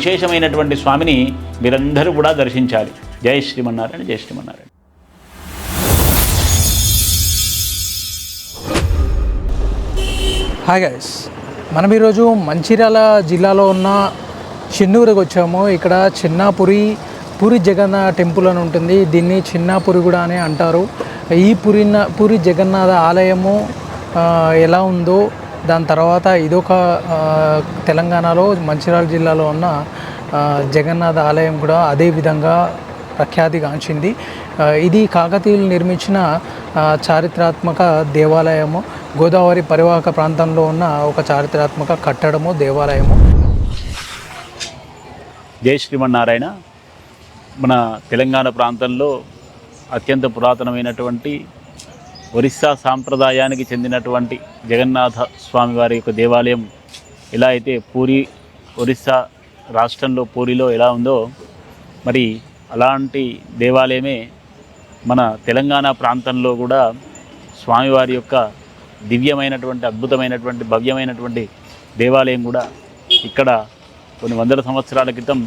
విశేషమైనటువంటి స్వామిని మీరందరూ కూడా దర్శించాలి. జై శ్రీమన్నారాయణ జై శ్రీమన్నారాయణ. హాయ్ గైస్ మనం ఈరోజు మంచిర్యాల జిల్లాలో ఉన్న చెన్నూరుకి వచ్చాము. ఇక్కడ చిన్నాపురి పూరి జగన్నాథ టెంపుల్ అని ఉంటుంది. దీన్ని చిన్నాపురి కూడా అని అంటారు. ఈ పురి పూరి జగన్నాథ ఆలయము ఎలా ఉందో దాని తర్వాత ఇదొక తెలంగాణలో మంచిర్యాల జిల్లాలో ఉన్న జగన్నాథ ఆలయం కూడా అదే విధంగా ప్రఖ్యాతిగాంచింది. ఇది కాకతీయులు నిర్మించిన చారిత్రాత్మక దేవాలయము. గోదావరి పరివాహక ప్రాంతంలో ఉన్న ఒక చారిత్రాత్మక కట్టడము దేవాలయము. జై శ్రీమన్నారాయణ. మన తెలంగాణ ప్రాంతంలో అత్యంత పురాతనమైనటువంటి ఒరిస్సా సాంప్రదాయానికి చెందినటువంటి జగన్నాథ స్వామివారి యొక్క దేవాలయం ఎలా అయితే పూరి ఒరిస్సా రాష్ట్రంలో పూరిలో ఎలా ఉందో మరి అలాంటి దేవాలయమే మన తెలంగాణ ప్రాంతంలో కూడా స్వామివారి యొక్క దివ్యమైనటువంటి అద్భుతమైనటువంటి భవ్యమైనటువంటి దేవాలయం కూడా ఇక్కడ కొన్ని వందల సంవత్సరాల క్రితం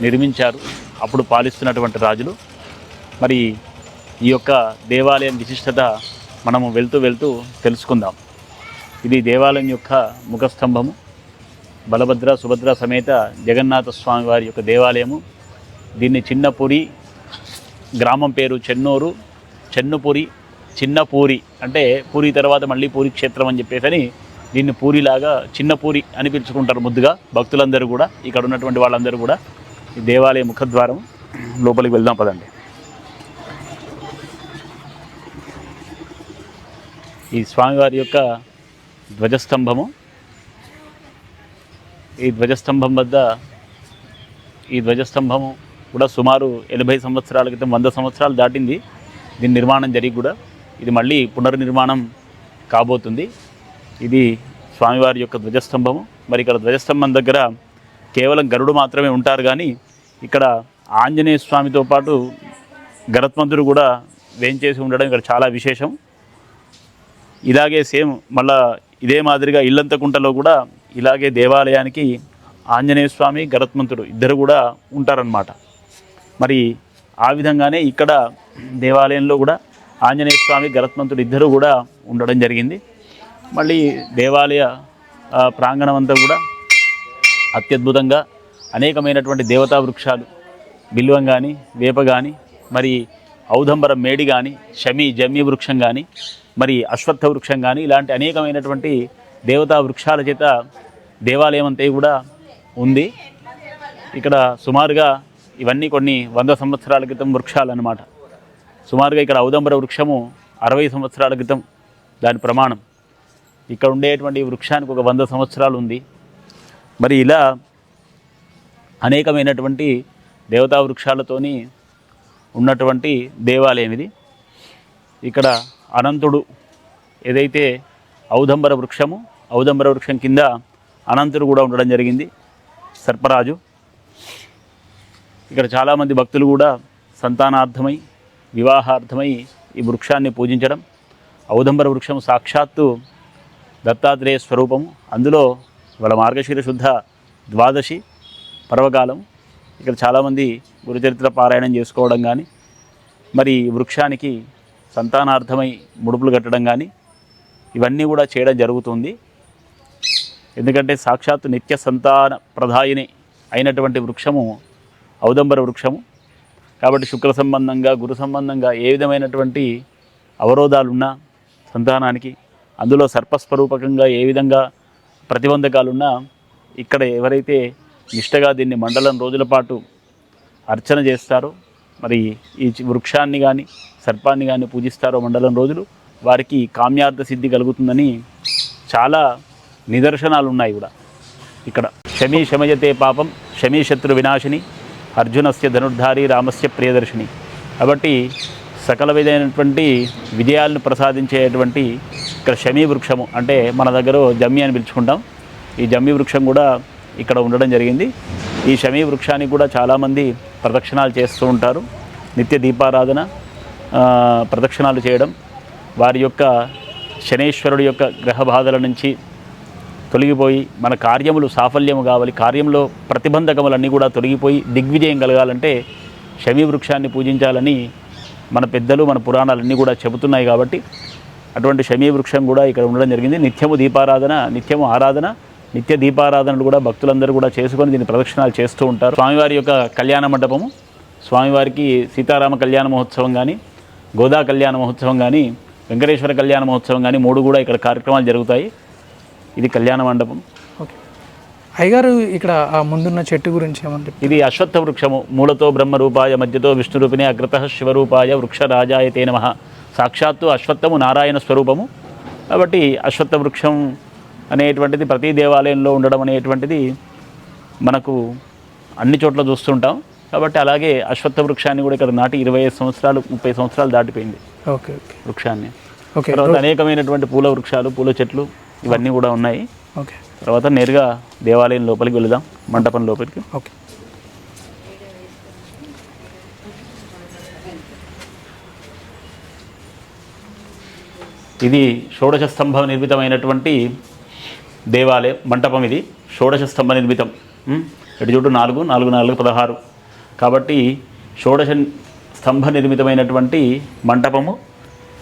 నిర్మించారు. అప్పుడు పాలిస్తున్నటువంటి రాజులు. మరి ఈ యొక్క దేవాలయం విశిష్టత మనము వెళ్తూ వెళ్తూ తెలుసుకుందాం. ఇది దేవాలయం యొక్క ముఖస్తంభము. బలభద్ర సుభద్ర సమేత జగన్నాథ స్వామి వారి యొక్క దేవాలయము. దీన్ని చిన్నపురి గ్రామం పేరు చెన్నూరు. చెన్నుపురి చిన్నపూరి అంటే పూరి తర్వాత మళ్ళీ పూరి క్షేత్రం అని చెప్పేసి అని దీన్ని పూరిలాగా చిన్న పూరి అని పిలుచుకుంటారు ముద్దుగా. భక్తులందరూ కూడా ఇక్కడ ఉన్నటువంటి వాళ్ళందరూ కూడా ఈ దేవాలయ ముఖద్వారం లోపలికి వెళ్దాం పదండి. ఈ స్వామివారి యొక్క ధ్వజస్తంభము. ఈ ధ్వజస్తంభం వద్ద ఈ ధ్వజస్తంభము కూడా సుమారు ఎనభై సంవత్సరాల క్రితం వంద సంవత్సరాలు దాటింది. దీని నిర్మాణం జరిగి కూడా ఇది మళ్ళీ పునర్నిర్మాణం కాబోతుంది. ఇది స్వామివారి యొక్క ధ్వజస్తంభము. మరి ఇక్కడ ధ్వజస్తంభం దగ్గర కేవలం గరుడు మాత్రమే ఉంటారు కానీ ఇక్కడ ఆంజనేయ స్వామితో పాటు గరత్మంతుడు కూడా వేంచేసి ఉండడం ఇక్కడ చాలా విశేషం. ఇలాగే సేమ్ మళ్ళా ఇదే మాదిరిగా ఇల్లంతకుంటలో కూడా ఇలాగే దేవాలయానికి ఆంజనేయ స్వామి గరత్మంతుడు ఇద్దరు కూడా ఉంటారనమాట మరి ఆ విధంగానే ఇక్కడ దేవాలయంలో కూడా ఆంజనేయ స్వామి గరత్మంతుడు ఇద్దరు కూడా ఉండడం జరిగింది. మళ్ళీ దేవాలయ ప్రాంగణం అంతా కూడా అత్యద్భుతంగా అనేకమైనటువంటి దేవతా వృక్షాలు బిల్వం కానీ వేప కానీ మరి ఔదంబరం మేడి కానీ షమి జమ్మి వృక్షం కానీ మరి అశ్వత్థ వృక్షం కానీ ఇలాంటి అనేకమైనటువంటి దేవతా వృక్షాల చేత దేవాలయం అంతా కూడా ఉంది. ఇక్కడ సుమారుగా ఇవన్నీ కొన్ని వంద సంవత్సరాల క్రితం వృక్షాలు అన్నమాట సుమారుగా ఇక్కడ ఔదంబర వృక్షము అరవై సంవత్సరాల క్రితం దాని ప్రమాణం. ఇక్కడ ఉండేటువంటి వృక్షానికి ఒక వంద సంవత్సరాలు ఉంది. మరి ఇలా అనేకమైనటువంటి దేవతా వృక్షాలతోని ఉన్నటువంటి దేవాలయం ఇది. ఇక్కడ అనంతుడు ఏదైతే ఔదంబర వృక్షము ఔదంబర వృక్షం కింద అనంతుడు కూడా ఉండడం జరిగింది. సర్పరాజు. ఇక్కడ చాలామంది భక్తులు కూడా సంతానార్థమై వివాహార్థమై ఈ వృక్షాన్ని పూజించడం ఔదంబర వృక్షం సాక్షాత్తు దత్తాత్రేయ స్వరూపము. అందులో వాళ్ళ మార్గశీర శుద్ధ ద్వాదశి పర్వకాలం ఇక్కడ చాలామంది గురుచరిత్ర పారాయణం చేసుకోవడం కానీ మరి ఈ వృక్షానికి సంతానార్థమై ముడుపులు కట్టడం కానీ ఇవన్నీ కూడా చేయడం జరుగుతుంది. ఎందుకంటే సాక్షాత్తు నిత్య సంతాన ప్రధాయిని అయినటువంటి వృక్షము ఔదంబర వృక్షము. కాబట్టి శుక్ర సంబంధంగా గురు సంబంధంగా ఏ విధమైనటువంటి అవరోధాలున్నా సంతానానికి అందులో సర్పస్వరూపకంగా ఏ విధంగా ప్రతిబంధకాలున్నా ఇక్కడ ఎవరైతే నిష్టగా దీన్ని మండలం రోజుల పాటు అర్చన చేస్తారో మరి ఈ వృక్షాన్ని కానీ సర్పాన్ని కానీ పూజిస్తారో మండలం రోజులు వారికి కామ్యార్థ సిద్ధి కలుగుతుందని చాలా నిదర్శనాలు ఉన్నాయి కూడా. ఇక్కడ శమీ శమయతే పాపం శమీ శత్రు వినాశిని అర్జునస్య ధనుర్ధారి రామస్య ప్రియదర్శిని. కాబట్టి సకల విధమైనటువంటి విజయాలను ప్రసాదించేటువంటి ఇక్కడ శమీ వృక్షము అంటే మన దగ్గర జమ్మి అని పిలుచుకుంటాం. ఈ జమ్మి వృక్షం కూడా ఇక్కడ ఉండడం జరిగింది. ఈ శమీ వృక్షానికి కూడా చాలామంది ప్రదక్షిణాలు చేస్తూ ఉంటారు. నిత్య దీపారాధన ప్రదక్షిణాలు చేయడం వారి యొక్క శనేశ్వరుడి యొక్క గ్రహ బాధల నుంచి తొలగిపోయి మన కార్యములు సాఫల్యము కావాలి కార్యంలో ప్రతిబంధకములన్నీ కూడా తొలగిపోయి దిగ్విజయం కలగాలంటే శమీ వృక్షాన్ని పూజించాలని మన పెద్దలు మన పురాణాలన్నీ కూడా చెబుతున్నాయి కాబట్టి అటువంటి శమీ వృక్షం కూడా ఇక్కడ ఉండడం జరిగింది. నిత్యము దీపారాధన నిత్యము ఆరాధన నిత్య దీపారాధనలు కూడా భక్తులందరూ కూడా చేసుకొని దీన్ని ప్రదక్షిణాలు చేస్తూ ఉంటారు. స్వామివారి యొక్క కళ్యాణ మండపము స్వామివారికి సీతారామ కళ్యాణ మహోత్సవం కానీ గోదా కళ్యాణ మహోత్సవం కానీ వెంకటేశ్వర కళ్యాణ మహోత్సవం కానీ మూడు కూడా ఇక్కడ కార్యక్రమాలు జరుగుతాయి. ఇది కళ్యాణ మండపం. ఓకే. అయ్యగారు ఇక్కడ ఆ ముందున్న చెట్టు గురించి ఏమంటే ఇది అశ్వత్థ వృక్షము. మూలతో బ్రహ్మ రూపాయ మధ్యతో విష్ణు రూపిణి అగ్రత శివరూపాయ వృక్షరాజాయ తే నమ సాక్షాత్తు అశ్వత్థము నారాయణ స్వరూపము. కాబట్టి అశ్వత్థ వృక్షం అనేటువంటిది ప్రతి దేవాలయంలో ఉండడం అనేటువంటిది మనకు అన్ని చోట్ల చూస్తుంటాం. కాబట్టి అలాగే అశ్వత్థ వృక్షాన్ని కూడా ఇక్కడ నాటి ఇరవై ఐదు సంవత్సరాలు ముప్పై సంవత్సరాలు దాటిపోయింది ఓకే ఓకే. వృక్షాన్ని. ఓకే తర్వాత అనేకమైనటువంటి పూల వృక్షాలు పూల చెట్లు ఇవన్నీ కూడా ఉన్నాయి. ఓకే. తర్వాత నేరుగా దేవాలయం లోపలికి వెళదాం మండపం లోపలికి. ఓకే. ఇది షోడశ స్తంభ నిర్మితమైనటువంటి దేవాలయం మంటపం ఇది. షోడశ స్తంభ నిర్మితం? ఇటు చూడు? నాలుగు నాలుగు నాలుగు పదహారు. కాబట్టి షోడశ స్తంభ నిర్మితమైనటువంటి మంటపము.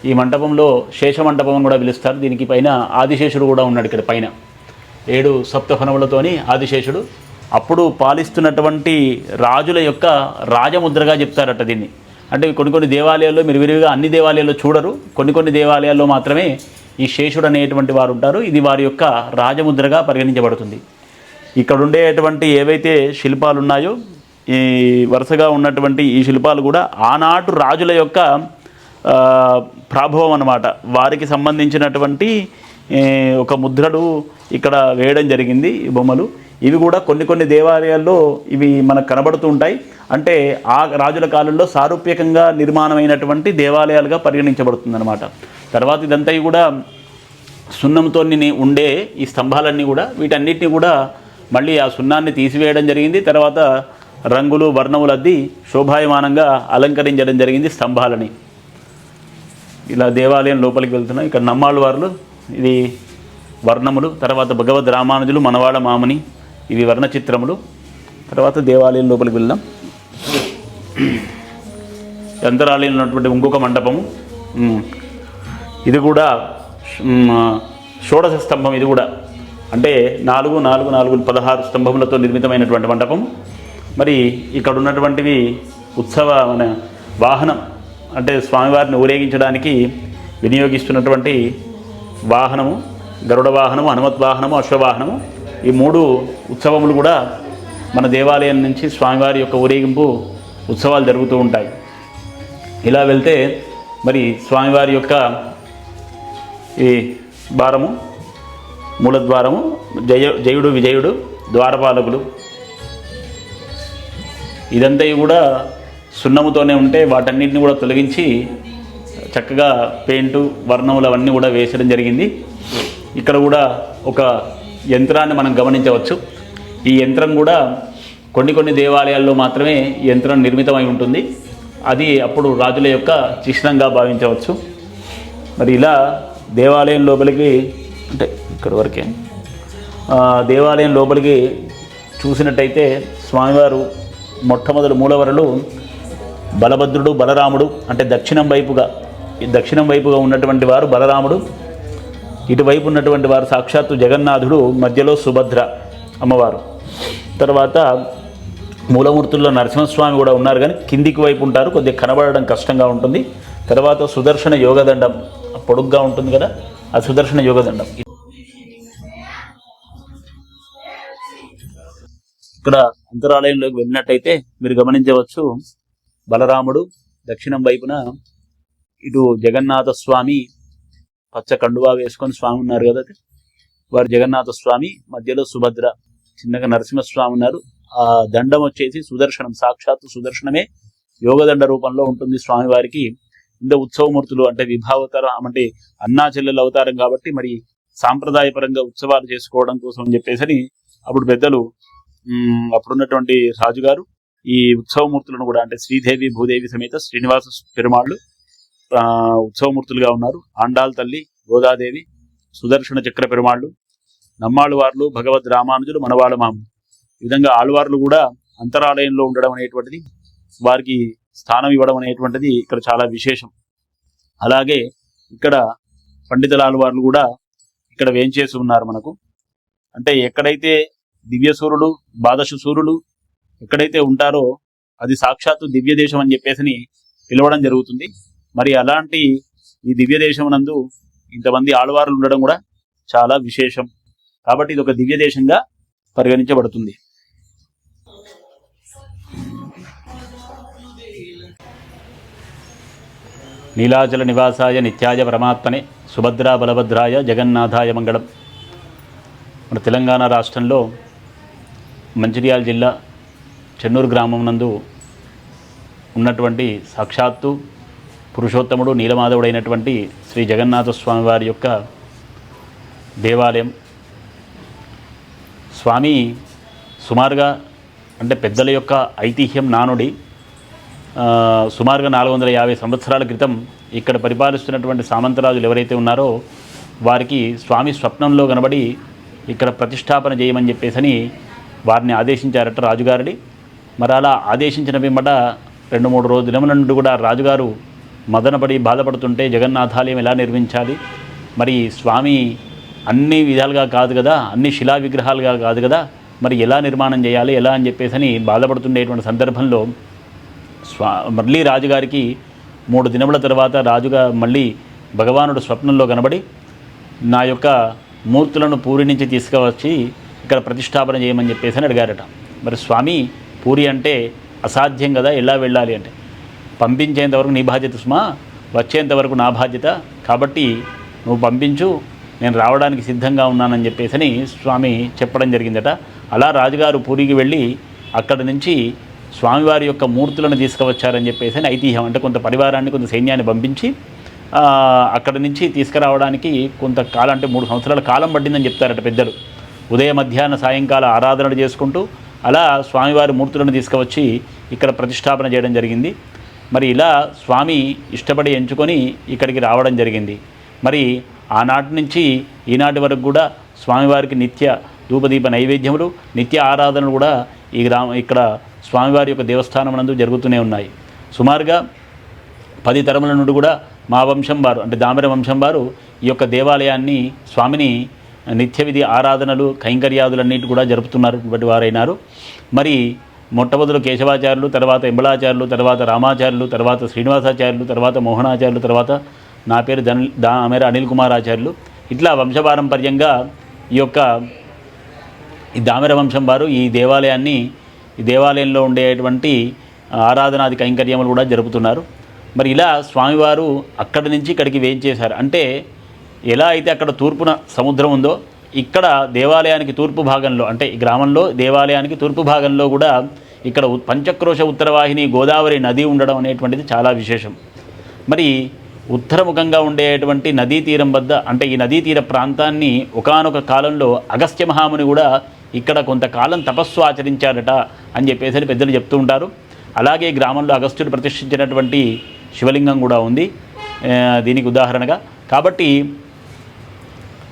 ఈ మంటపంలో శేష మంటపం అని కూడా పిలుస్తారు. దీనికి పైన ఆదిశేషుడు కూడా ఉన్నాడు ఇక్కడ పైన. ఏడు సప్తఫనములతోని ఆదిశేషుడు. అప్పుడు పాలిస్తున్నటువంటి రాజుల యొక్క రాజముద్రగా చెప్తారట దీన్ని. అంటే కొన్ని కొన్ని దేవాలయాల్లో మీరు విరివిగా అన్ని దేవాలయాల్లో చూడరు. కొన్ని కొన్ని దేవాలయాల్లో మాత్రమే ఈ శేషుడు అనేటువంటి వారు ఉంటారు. ఇది వారి యొక్క రాజముద్రగా పరిగణించబడుతుంది. ఇక్కడ ఉండేటువంటి ఏవైతే శిల్పాలు ఉన్నాయో ఈ వరుసగా ఉన్నటువంటి ఈ శిల్పాలు కూడా ఆనాటు రాజుల యొక్క ప్రాభవం అనమాట వారికి సంబంధించినటువంటి ఒక ముద్రలు ఇక్కడ వేయడం జరిగింది ఈ బొమ్మలు. ఇవి కూడా కొన్ని కొన్ని దేవాలయాల్లో ఇవి మనకు కనబడుతూ ఉంటాయి. అంటే ఆ రాజుల కాలంలో సారూప్యకంగా నిర్మాణమైనటువంటి దేవాలయాలుగా పరిగణించబడుతుంది అనమాట తర్వాత ఇదంతా కూడా సున్నంతో ఉండే ఈ స్తంభాలన్నీ కూడా వీటన్నిటిని కూడా మళ్ళీ ఆ సున్నాన్ని తీసివేయడం జరిగింది. తర్వాత రంగులు వర్ణములద్ది శోభాయమానంగా అలంకరించడం జరిగింది స్తంభాలని. ఇలా దేవాలయం లోపలికి వెళ్తున్నాం ఇక్కడ నమ్మాళ్ళ వారులు. ఇది వర్ణములు. తర్వాత భగవద్ రామానుజులు మనవాడ మాముని. ఇవి వర్ణ చిత్రములు తర్వాత దేవాలయం లోపలికి వెళ్దాం. యంత్రాలయంలో ఉన్నటువంటి ఇంకొక మండపము. ఇది కూడా షోడశ స్తంభం ఇది కూడా. అంటే నాలుగు నాలుగు నాలుగు పదహారు స్తంభములతో నిర్మితమైనటువంటి మండపం. మరి ఇక్కడ ఉన్నటువంటివి ఉత్సవ మన వాహనం అంటే స్వామివారిని ఊరేగించడానికి వినియోగిస్తున్నటువంటి వాహనము గరుడ వాహనము హనుమత్ వాహనము అశ్వవాహనము ఈ మూడు ఉత్సవములు కూడా మన దేవాలయం నుంచి స్వామివారి యొక్క ఊరేగింపు ఉత్సవాలు జరుగుతూ ఉంటాయి. ఇలా వెళ్తే మరి స్వామివారి యొక్క ఈ ద్వారము మూలద్వారము జయ జయుడు విజయుడు ద్వారపాలకులు ఇదంతా కూడా సున్నముతోనే ఉంటే వాటన్నిటిని కూడా తొలగించి చక్కగా పెయింటు వర్ణములు అవన్నీ కూడా వేసడం జరిగింది. ఇక్కడ కూడా ఒక యంత్రాన్ని మనం గమనించవచ్చు. ఈ యంత్రం కూడా కొన్ని కొన్ని దేవాలయాల్లో మాత్రమే ఈ యంత్రం నిర్మితమై ఉంటుంది. అది అప్పుడు రాజుల యొక్క చిహ్నంగా భావించవచ్చు. మరి ఇలా దేవాలయం లోపలికి అంటే ఇక్కడ వరకే దేవాలయం లోపలికి చూసినట్టయితే స్వామివారు మొట్టమొదటి మూలవరలు బలభద్రుడు బలరాముడు అంటే దక్షిణం వైపుగా ఈ దక్షిణం వైపుగా ఉన్నటువంటి వారు బలరాముడు ఇటువైపు ఉన్నటువంటి వారు సాక్షాత్తు జగన్నాథుడు మధ్యలో సుభద్ర అమ్మవారు. తర్వాత మూలమూర్తుల్లో నరసింహస్వామి కూడా ఉన్నారు కానీ కిందికి వైపు ఉంటారు కొద్దిగా కనబడడం కష్టంగా ఉంటుంది. తర్వాత సుదర్శన యోగదండం పొడుగ్గా ఉంటుంది కదా ఆ సుదర్శన యోగదండం. ఇక్కడ అంతరాలయంలోకి వెళ్ళినట్టయితే మీరు గమనించవచ్చు బలరాముడు దక్షిణం వైపున ఇటు జగన్నాథ స్వామి పచ్చ కండువా వేసుకొని స్వామి ఉన్నారు కదా. వారు జగన్నాథ స్వామి మధ్యలో సుభద్ర చిన్నగా నరసింహస్వామి ఉన్నారు. ఆ దండం వచ్చేసి సుదర్శనం సాక్షాత్తు సుదర్శనమే యోగదండ రూపంలో ఉంటుంది స్వామివారికి ఇంత ఉత్సవమూర్తులు అంటే విభావతరం అంటే అన్నా చెల్లెలు అవతారం కాబట్టి మరి సాంప్రదాయపరంగా ఉత్సవాలు చేసుకోవడం కోసం అని చెప్పేసి అప్పుడు పెద్దలు అప్పుడున్నటువంటి రాజుగారు ఈ ఉత్సవమూర్తులను కూడా అంటే శ్రీదేవి భూదేవి సమేత శ్రీనివాస పెరుమాళ్ళు ఉత్సవమూర్తులుగా ఉన్నారు. ఆండాల్ తల్లి గోదాదేవి సుదర్శన చక్ర పెరుమాళ్ళు నమ్మాళ్ళవార్లు భగవద్ రామానుజులు మనవాళ్ళ మాము. ఈ విధంగా ఆళ్వార్లు కూడా అంతరాలయంలో ఉండడం అనేటువంటిది వారికి స్థానం ఇవ్వడం అనేటువంటిది ఇక్కడ చాలా విశేషం. అలాగే ఇక్కడ పండితుల ఆళ్వార్లు కూడా ఇక్కడ వేంచేసి ఉన్నారు మనకు. అంటే ఎక్కడైతే దివ్య సూర్యుడు ద్వాదశ సూర్యుడు ఎక్కడైతే ఉంటారో అది సాక్షాత్తు దివ్య దేశం అని చెప్పేసి పిలవడం జరుగుతుంది. మరి అలాంటి ఈ దివ్య దేశం నందు ఇంతమంది ఆడవారులు ఉండడం కూడా చాలా విశేషం. కాబట్టి ఇది ఒక దివ్య దేశంగా పరిగణించబడుతుంది. నీలాచల నివాసాయ నిత్యాయ పరమాత్మనే సుభద్రా బలభద్రాయ జగన్నాథాయ మంగళం. మన తెలంగాణ రాష్ట్రంలో మంచిర్యాల జిల్లా చెన్నూరు గ్రామం నందు ఉన్నటువంటి సాక్షాత్తు పురుషోత్తముడు నీలమాధవుడైనటువంటి శ్రీ జగన్నాథ స్వామి వారి యొక్క దేవాలయం. స్వామి సుమారుగా అంటే పెద్దల యొక్క ఐతిహ్యం నానుడి సుమారుగా నాలుగు వందల యాభై సంవత్సరాల క్రితం ఇక్కడ పరిపాలిస్తున్నటువంటి సామంతరాజులు ఎవరైతే ఉన్నారో వారికి స్వామి స్వప్నంలో కనబడి ఇక్కడ ప్రతిష్టాపన చేయమని చెప్పేసని వారిని ఆదేశించారట రాజుగారిని. మరి అలా ఆదేశించిన పిమ్మట రెండు మూడు రోజు దినముల నుండి కూడా రాజుగారు మదనపడి బాధపడుతుంటే జగన్నాథాలయం ఎలా నిర్మించాలి? మరి స్వామి అన్ని విధాలుగా కాదు కదా అన్ని శిలా విగ్రహాలుగా కాదు కదా మరి ఎలా నిర్మాణం చేయాలి ఎలా అని చెప్పేసి అని బాధపడుతుండేటువంటి సందర్భంలో స్వా మళ్ళీ రాజుగారికి మూడు దినముల తర్వాత రాజుగా మళ్ళీ భగవానుడు స్వప్నంలో కనబడి నా యొక్క మూర్తులను పూరి నుంచి తీసుకువచ్చి ఇక్కడ ప్రతిష్టాపన చేయమని చెప్పేసి అని అడిగారట. మరి స్వామి పూరి అంటే అసాధ్యం కదా ఎలా వెళ్ళాలి అంటే? పంపించేంతవరకు నీ బాధ్యత సుమా వచ్చేంతవరకు నా బాధ్యత. కాబట్టి నువ్వు పంపించు నేను రావడానికి సిద్ధంగా ఉన్నానని చెప్పేసి స్వామి చెప్పడం జరిగిందట. అలా రాజుగారు పూరికి వెళ్ళి అక్కడి నుంచి స్వామివారి యొక్క మూర్తులను తీసుకువచ్చారని చెప్పేసి అని ఐతిహ్యం అంటే కొంత పరివారాన్ని కొంత సైన్యాన్ని పంపించి అక్కడి నుంచి తీసుకురావడానికి కొంత కాలం అంటే మూడు సంవత్సరాల కాలం పట్టిందని చెప్తారట పెద్దలు. ఉదయ మధ్యాహ్న సాయంకాల ఆరాధనలు చేసుకుంటూ అలా స్వామివారి మూర్తులను తీసుకువచ్చి ఇక్కడ ప్రతిష్టాపన చేయడం జరిగింది. మరి ఇలా స్వామి ఇష్టపడి ఎంచుకొని ఇక్కడికి రావడం జరిగింది. మరి ఆనాటి నుంచి ఈనాటి వరకు కూడా స్వామివారికి నిత్య ధూపదీప నైవేద్యములు నిత్య ఆరాధనలు కూడా ఈ గ్రామ ఇక్కడ స్వామివారి యొక్క దేవస్థానం నందు జరుగుతూనే ఉన్నాయి. సుమారుగా పది తరముల నుండి కూడా మా వంశం వారు అంటే దామర వంశం వారు ఈ యొక్క దేవాలయాన్ని స్వామిని నిత్య విధి ఆరాధనలు కైంకర్యాదులన్నిటి కూడా జరుపుతున్నటువంటి వారైనారు. మరి మొట్టమొదలు కేశవాచార్యులు తర్వాత ఎంబళాచార్యులు తర్వాత రామాచార్యులు తర్వాత శ్రీనివాసాచార్యులు తర్వాత మోహనాచార్యులు తర్వాత నా పేరు ధన దా మేర అనిల్ కుమార్ ఆచార్యులు ఇట్లా వంశపారంపర్యంగా ఈ యొక్క ఈ దామెర వంశం వారు ఈ దేవాలయాన్ని ఈ దేవాలయంలో ఉండేటువంటి ఆరాధనాది కైంకర్యములు కూడా జరుపుతున్నారు. మరి ఇలా స్వామివారు అక్కడి నుంచి ఇక్కడికి వేయించేశారు. అంటే ఎలా అయితే అక్కడ తూర్పున సముద్రం ఉందో ఇక్కడ దేవాలయానికి తూర్పు భాగంలో అంటే ఈ గ్రామంలో దేవాలయానికి తూర్పు భాగంలో కూడా ఇక్కడ పంచక్రోశ ఉత్తరవాహిని గోదావరి నది ఉండడం అనేటువంటిది చాలా విశేషం. మరి ఉత్తరముఖంగా ఉండేటువంటి నదీ తీరం వద్ద అంటే ఈ నదీ తీర ప్రాంతాన్ని ఒకానొక కాలంలో అగస్త్య మహాముని కూడా ఇక్కడ కొంతకాలం తపస్సు ఆచరించారట అని చెప్పేసి పెద్దలు చెప్తూ ఉంటారు. అలాగే గ్రామంలో అగస్త్యుడు ప్రతిష్ఠించినటువంటి శివలింగం కూడా ఉంది. దీనికి ఉదాహరణగా. కాబట్టి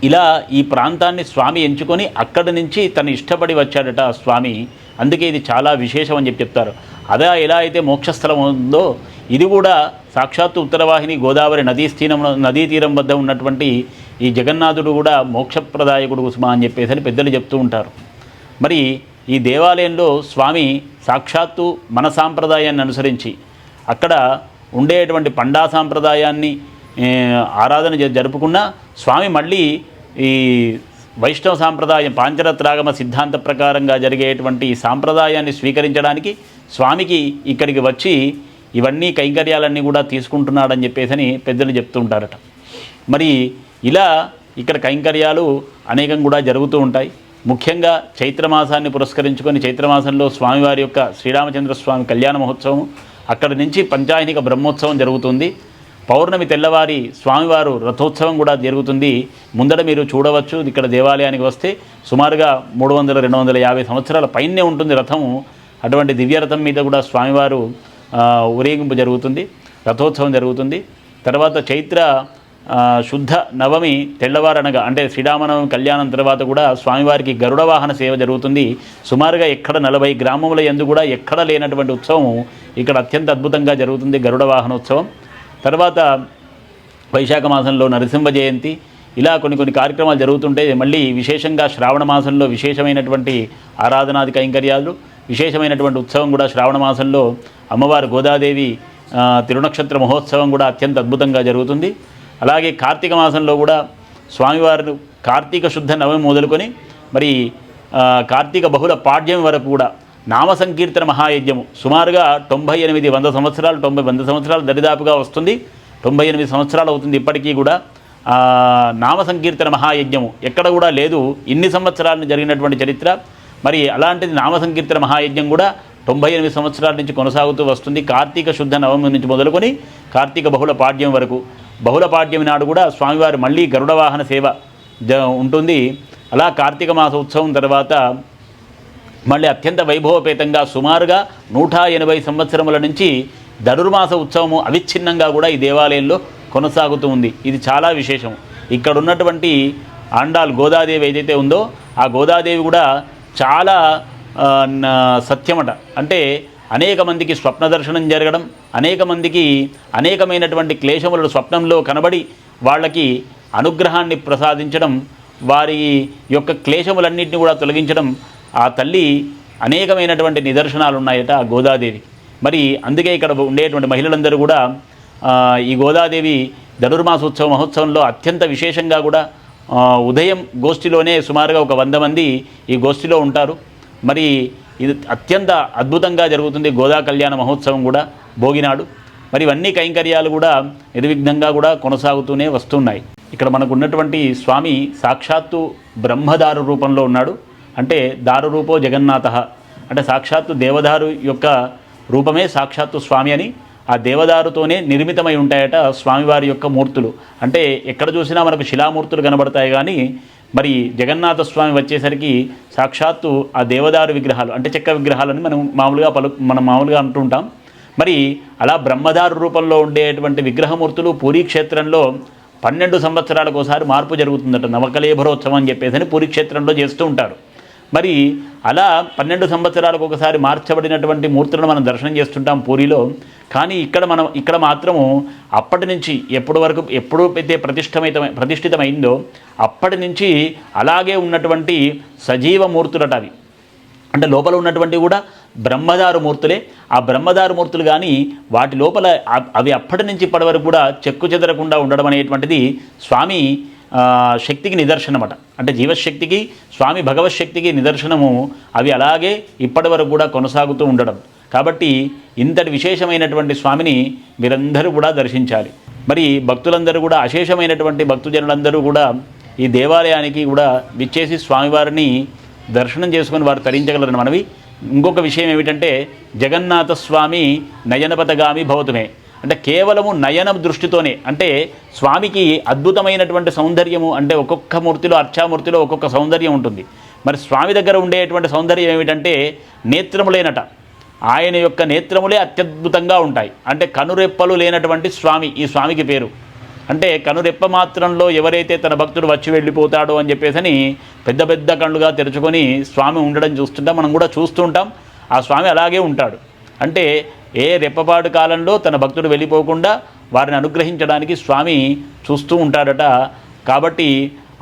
ఇలా ఈ ప్రాంతాన్ని స్వామి ఎంచుకొని అక్కడి నుంచి తను ఇష్టపడి వచ్చాడట స్వామి. అందుకే ఇది చాలా విశేషం అని చెప్పి చెప్తారు. అదే ఎలా అయితే మోక్షస్థలం ఉందో ఇది కూడా సాక్షాత్తు ఉత్తరవాహిని గోదావరి నదీ స్థీనం నదీ తీరం వద్ద ఉన్నటువంటి ఈ జగన్నాథుడు కూడా మోక్షప్రదాయకుడు కుసుమ అని చెప్పేసి అని పెద్దలు చెప్తూ ఉంటారు. మరి ఈ దేవాలయంలో స్వామి సాక్షాత్తు మన సాంప్రదాయాన్ని అనుసరించి అక్కడ ఉండేటువంటి పండా సాంప్రదాయాన్ని ఆరాధన జరుపుకున్న స్వామి మళ్ళీ ఈ వైష్ణవ సాంప్రదాయం పాంచరత్రాగమ సిద్ధాంత ప్రకారంగా జరిగేటువంటి ఈ సాంప్రదాయాన్ని స్వీకరించడానికి స్వామికి ఇక్కడికి వచ్చి ఇవన్నీ కైంకర్యాలన్నీ కూడా తీసుకుంటున్నాడని చెప్పేసి పెద్దలు చెప్తుంటారట. మరి ఇలా ఇక్కడ కైంకర్యాలు అనేకం కూడా జరుగుతూ ఉంటాయి. ముఖ్యంగా చైత్రమాసాన్ని పురస్కరించుకొని చైత్రమాసంలో స్వామివారి యొక్క శ్రీరామచంద్ర స్వామి కళ్యాణ మహోత్సవం అక్కడి నుంచి పంచాయనిక బ్రహ్మోత్సవం జరుగుతుంది. పౌర్ణమి తెల్లవారి స్వామివారు రథోత్సవం కూడా జరుగుతుంది. ముందర మీరు చూడవచ్చు ఇక్కడ దేవాలయానికి వస్తే సుమారుగా మూడు వందల రెండు వందల యాభై సంవత్సరాల పైనే ఉంటుంది రథము. అటువంటి దివ్య రథం మీద కూడా స్వామివారు ఊరేగింపు జరుగుతుంది రథోత్సవం జరుగుతుంది. తర్వాత చైత్ర శుద్ధ నవమి తెల్లవారనగా అంటే శ్రీరామనవమి కళ్యాణం తర్వాత కూడా స్వామివారికి గరుడ వాహన సేవ జరుగుతుంది. సుమారుగా ఎక్కడ నలభై గ్రామముల ఎందు కూడా ఎక్కడ లేనటువంటి ఉత్సవం ఇక్కడ అత్యంత అద్భుతంగా జరుగుతుంది గరుడ వాహనోత్సవం. తర్వాత వైశాఖ మాసంలో నరసింహ జయంతి. ఇలా కొన్ని కొన్ని కార్యక్రమాలు జరుగుతుంటే మళ్ళీ విశేషంగా శ్రావణ మాసంలో విశేషమైనటువంటి ఆరాధనాది కైంకర్యాలు విశేషమైనటువంటి ఉత్సవం కూడా శ్రావణ మాసంలో అమ్మవారు గోదాదేవి తిరునక్షత్ర మహోత్సవం కూడా అత్యంత అద్భుతంగా జరుగుతుంది. అలాగే కార్తీక మాసంలో కూడా స్వామివారు కార్తీక శుద్ధ నవమి మొదలుకొని మరి కార్తీక బహుళ పాడ్యం వరకు కూడా నామ సంకీర్తన మహాయజ్ఞము. సుమారుగా తొంభై ఎనిమిది వంద సంవత్సరాలు తొంభై వంద సంవత్సరాలు దరిదాపుగా వస్తుంది. తొంభై ఎనిమిది సంవత్సరాలు అవుతుంది ఇప్పటికీ కూడా. నామ సంకీర్తన మహాయజ్ఞము. ఎక్కడ కూడా లేదు. ఇన్ని సంవత్సరాలు జరిగినటువంటి చరిత్ర. మరి అలాంటిది నామ సంకీర్తన మహాయజ్ఞం కూడా తొంభై ఎనిమిది సంవత్సరాల నుంచి కొనసాగుతూ వస్తుంది. కార్తీక శుద్ధ నవమి నుంచి మొదలుకొని కార్తీక బహుళ పాడ్యం వరకు. బహుళ పాడ్యం నాడు కూడా స్వామివారు మళ్ళీ గరుడవాహన సేవ జ ఉంటుంది. అలా కార్తీక మాస ఉత్సవం తర్వాత మళ్ళీ అత్యంత వైభవపేతంగా సుమారుగా నూట ఎనభై సంవత్సరముల నుంచి ధనుర్మాస ఉత్సవము అవిచ్ఛిన్నంగా కూడా ఈ దేవాలయంలో కొనసాగుతూ ఉంది. ఇది చాలా విశేషం ఇక్కడ ఉన్నటువంటి ఆండాల్ గోదాదేవి ఏదైతే ఉందో ఆ గోదాదేవి కూడా చాలా సత్యమట. అంటే అనేక మందికి స్వప్న దర్శనం జరగడం అనేక మందికి అనేకమైనటువంటి క్లేశములను స్వప్నంలో కనబడి వాళ్ళకి అనుగ్రహాన్ని ప్రసాదించడం వారి యొక్క క్లేశములన్నింటినీ కూడా తొలగించడం ఆ తల్లి అనేకమైనటువంటి నిదర్శనాలు ఉన్నాయట ఆ గోదాదేవి. మరి అందుకే ఇక్కడ ఉండేటువంటి మహిళలందరూ కూడా ఈ గోదాదేవి ధనుర్మాసోత్సవ మహోత్సవంలో అత్యంత విశేషంగా కూడా ఉదయం గోష్ఠిలోనే సుమారుగా ఒక వంద మంది ఈ గోష్ఠిలో ఉంటారు. మరి ఇది అత్యంత అద్భుతంగా జరుగుతుంది గోదా కళ్యాణ మహోత్సవం కూడా భోగినాడు. మరి ఇవన్నీ కైంకర్యాలు కూడా నిర్విఘ్నంగా కూడా కొనసాగుతూనే వస్తున్నాయి. ఇక్కడ మనకు ఉన్నటువంటి స్వామి సాక్షాత్తు బ్రహ్మదారు రూపంలో ఉన్నాడు. అంటే దారురూపో జగన్నాథ. అంటే సాక్షాత్తు దేవదారు యొక్క రూపమే సాక్షాత్తు స్వామి అని ఆ దేవదారుతోనే నిర్మితమై ఉంటాయట స్వామివారి యొక్క మూర్తులు. అంటే ఎక్కడ చూసినా మనకు శిలామూర్తులు కనబడతాయి కానీ మరి జగన్నాథ స్వామి వచ్చేసరికి సాక్షాత్తు ఆ దేవదారు విగ్రహాలు అంటే చెక్క విగ్రహాలని మనం మామూలుగా పలు మనం మామూలుగా అంటుంటాం మరి అలా బ్రహ్మదారు రూపంలో ఉండేటువంటి విగ్రహమూర్తులు పూరీ క్షేత్రంలో పన్నెండు సంవత్సరాలకు ఒకసారి మార్పు జరుగుతుందట నవకలేభరోత్సవం అని చెప్పేసి పూరీ క్షేత్రంలో చేస్తూ ఉంటారు. మరి అలా పన్నెండు సంవత్సరాలకు ఒకసారి మార్చబడినటువంటి మూర్తులను మనం దర్శనం చేస్తుంటాం పూరిలో. కానీ ఇక్కడ మనం ఇక్కడ మాత్రము అప్పటి నుంచి ఎప్పటి వరకు ఎప్పుడు అయితే ప్రతిష్టమైత ప్రతిష్ఠితమైందో అప్పటి నుంచి అలాగే ఉన్నటువంటి సజీవ మూర్తులట అవి. అంటే లోపల ఉన్నటువంటి కూడా బ్రహ్మదారు మూర్తులే. ఆ బ్రహ్మదారు మూర్తులు కానీ వాటి లోపల అవి అప్పటి నుంచి ఇప్పటి వరకు కూడా చెక్కు చెదరకుండా ఉండడం అనేటువంటిది స్వామి శక్తికి నిదర్శనమట. అంటే జీవశక్తికి స్వామి భగవత్ శక్తికి నిదర్శనము అవి అలాగే ఇప్పటి వరకు కూడా కొనసాగుతూ ఉండడం. కాబట్టి ఇంతటి విశేషమైనటువంటి స్వామిని మీరందరూ కూడా దర్శించాలి. మరి భక్తులందరూ కూడా అశేషమైనటువంటి భక్తుజనులందరూ కూడా ఈ దేవాలయానికి కూడా విచ్చేసి స్వామివారిని దర్శనం చేసుకొని వారు తరించగలరని మనవి. ఇంకొక విషయం ఏమిటంటే జగన్నాథస్వామి నయనపథగామి భవతుమే. అంటే కేవలము నయన దృష్టితోనే అంటే స్వామికి అద్భుతమైనటువంటి సౌందర్యము అంటే ఒక్కొక్క మూర్తిలో అర్చామూర్తిలో ఒక్కొక్క సౌందర్యం ఉంటుంది. మరి స్వామి దగ్గర ఉండేటువంటి సౌందర్యం ఏమిటంటే నేత్రములేనట ఆయన యొక్క నేత్రములే అత్యద్భుతంగా ఉంటాయి. అంటే కనురెప్పలు లేనటువంటి స్వామి ఈ స్వామికి పేరు. అంటే కనురెప్ప మాత్రంలో ఎవరైతే తన భక్తుడు వచ్చి వెళ్ళిపోతాడో అని చెప్పేసి పెద్ద పెద్ద కళ్ళుగా తెరుచుకొని స్వామి ఉండడం చూస్తుంటాం మనం కూడా చూస్తూ ఉంటాం ఆ స్వామి అలాగే ఉంటాడు. అంటే ఏ రెప్పపాటు కాలంలో తన భక్తుడు వెళ్ళిపోకుండా వారిని అనుగ్రహించడానికి స్వామి చూస్తూ ఉంటాడట. కాబట్టి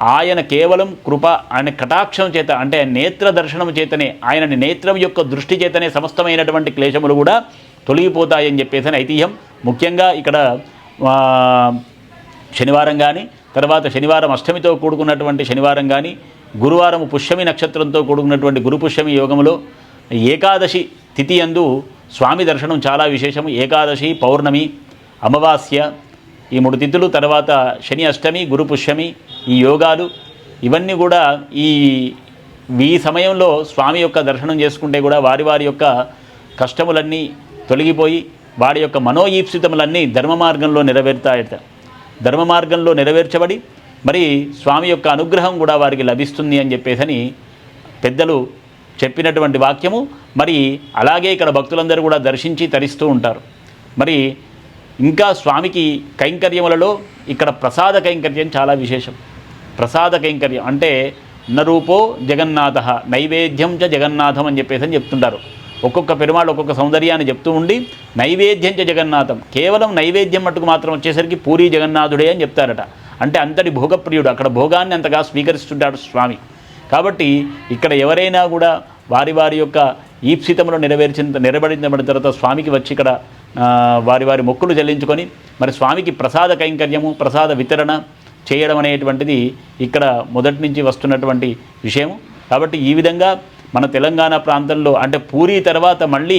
ఆయన కేవలం కృప ఆయన కటాక్షం చేత అంటే నేత్ర దర్శనం చేతనే ఆయన నేత్రం యొక్క దృష్టి చేతనే సమస్తమైనటువంటి క్లేశములు కూడా తొలగిపోతాయని చెప్పేసి ఐతిహ్యం. ముఖ్యంగా ఇక్కడ శనివారం కానీ తర్వాత శనివారం అష్టమితో కూడుకున్నటువంటి శనివారం కానీ గురువారం పుష్యమి నక్షత్రంతో కూడుకున్నటువంటి గురు పుష్యమి యోగములో ఏకాదశి తిథి అందు స్వామి దర్శనం చాలా విశేషం ఏకాదశి పౌర్ణమి అమావాస్య ఈ మూడు తిథులు తర్వాత శని అష్టమి గురు పుష్యమి ఈ యోగాలు ఇవన్నీ కూడా ఈ ఈ సమయంలో స్వామి యొక్క దర్శనం చేసుకుంటే కూడా వారి వారి యొక్క కష్టములన్నీ తొలగిపోయి వారి యొక్క మనోఈప్సితములన్నీ ధర్మ మార్గంలో నెరవేరుతాయట. ధర్మ మార్గంలో నెరవేర్చబడి మరి స్వామి యొక్క అనుగ్రహం కూడా వారికి లభిస్తుంది అని చెప్పేసని పెద్దలు చెప్పినటువంటి వాక్యము మరి అలాగే ఇక్కడ భక్తులందరూ కూడా దర్శించి తరిస్తూ ఉంటారు. మరి ఇంకా స్వామికి కైంకర్యములలో ఇక్కడ ప్రసాద కైంకర్యం చాలా విశేషం. ప్రసాద కైంకర్యం అంటే నరూపో జగన్నాథ నైవేద్యం చ జగన్నాథం అని చెప్పేసి అని చెప్తుంటారు. ఒక్కొక్క పెరుమాళ్ళు ఒక్కొక్క సౌందర్యాన్ని చెప్తూ ఉండి నైవేద్యం చ జగన్నాథం కేవలం నైవేద్యం మట్టుకు మాత్రం వచ్చేసరికి పూరి జగన్నాథుడే అని చెప్తారట. అంటే అంతటి భోగప్రియుడు అక్కడ భోగాన్ని అంతగా స్వీకరిస్తుంటాడు స్వామి. కాబట్టి ఇక్కడ ఎవరైనా కూడా వారి వారి యొక్క ఈప్సితములు నెరవేర్చిన నెరవేర్చబడిన తర్వాత స్వామికి వచ్చి ఇక్కడ వారి వారి మొక్కులు చెల్లించుకొని మరి స్వామికి ప్రసాద కైంకర్యము ప్రసాద వితరణ చేయడం అనేటువంటిది ఇక్కడ మొదటి నుంచి వస్తున్నటువంటి విషయం కాబట్టి ఈ విధంగా మన తెలంగాణ ప్రాంతంలో అంటే పూరి తర్వాత మళ్ళీ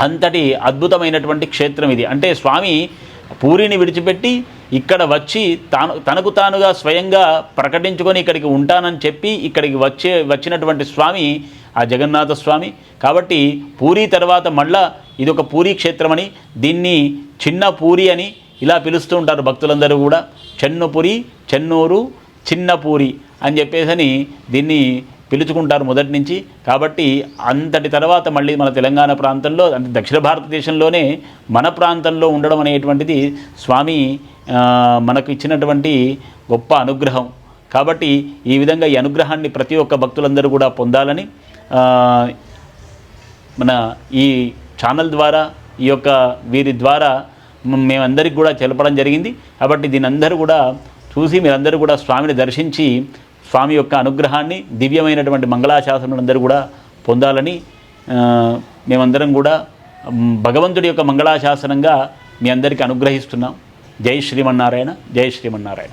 అంతటి అద్భుతమైనటువంటి క్షేత్రం ఇది. అంటే స్వామి పూరిని విడిచిపెట్టి ఇక్కడ వచ్చి తాను తనకు తానుగా స్వయంగా ప్రకటించుకొని ఇక్కడికి ఉంటానని చెప్పి ఇక్కడికి వచ్చే వచ్చినటువంటి స్వామి ఆ జగన్నాథ స్వామి. కాబట్టి పూరి తర్వాత మళ్ళా ఇది ఒక పూరి క్షేత్రమని దీన్ని చిన్న పూరి అని ఇలా పిలుస్తూ ఉంటారు భక్తులందరూ కూడా. చెన్నుపురి చెన్నూరు చిన్నపూరి అని చెప్పేసి దీన్ని పిలుచుకుంటారు మొదటి నుంచి. కాబట్టి అంతటి తర్వాత మళ్ళీ మన తెలంగాణ ప్రాంతంలో అంటే దక్షిణ భారతదేశంలోనే మన ప్రాంతంలో ఉండడం అనేటువంటిది స్వామి మనకు ఇచ్చినటువంటి గొప్ప అనుగ్రహం. కాబట్టి ఈ విధంగా ఈ అనుగ్రహాన్ని ప్రతి ఒక్క భక్తులందరూ కూడా పొందాలని మన ఈ ఛానల్ ద్వారా ఈ యొక్క వీరి ద్వారా మేమందరికి కూడా తెలపడం జరిగింది. కాబట్టి దీని అందరూ కూడా చూసి మీరందరూ కూడా స్వామిని దర్శించి స్వామి యొక్క అనుగ్రహాన్ని దివ్యమైనటువంటి మంగళాశాసనులందరూ కూడా పొందాలని మేమందరం కూడా భగవంతుడి యొక్క మంగళాశాసనంగా మీ అందరికీ అనుగ్రహిస్తున్నాం. జై శ్రీమన్నారాయణ జై శ్రీమన్నారాయణ.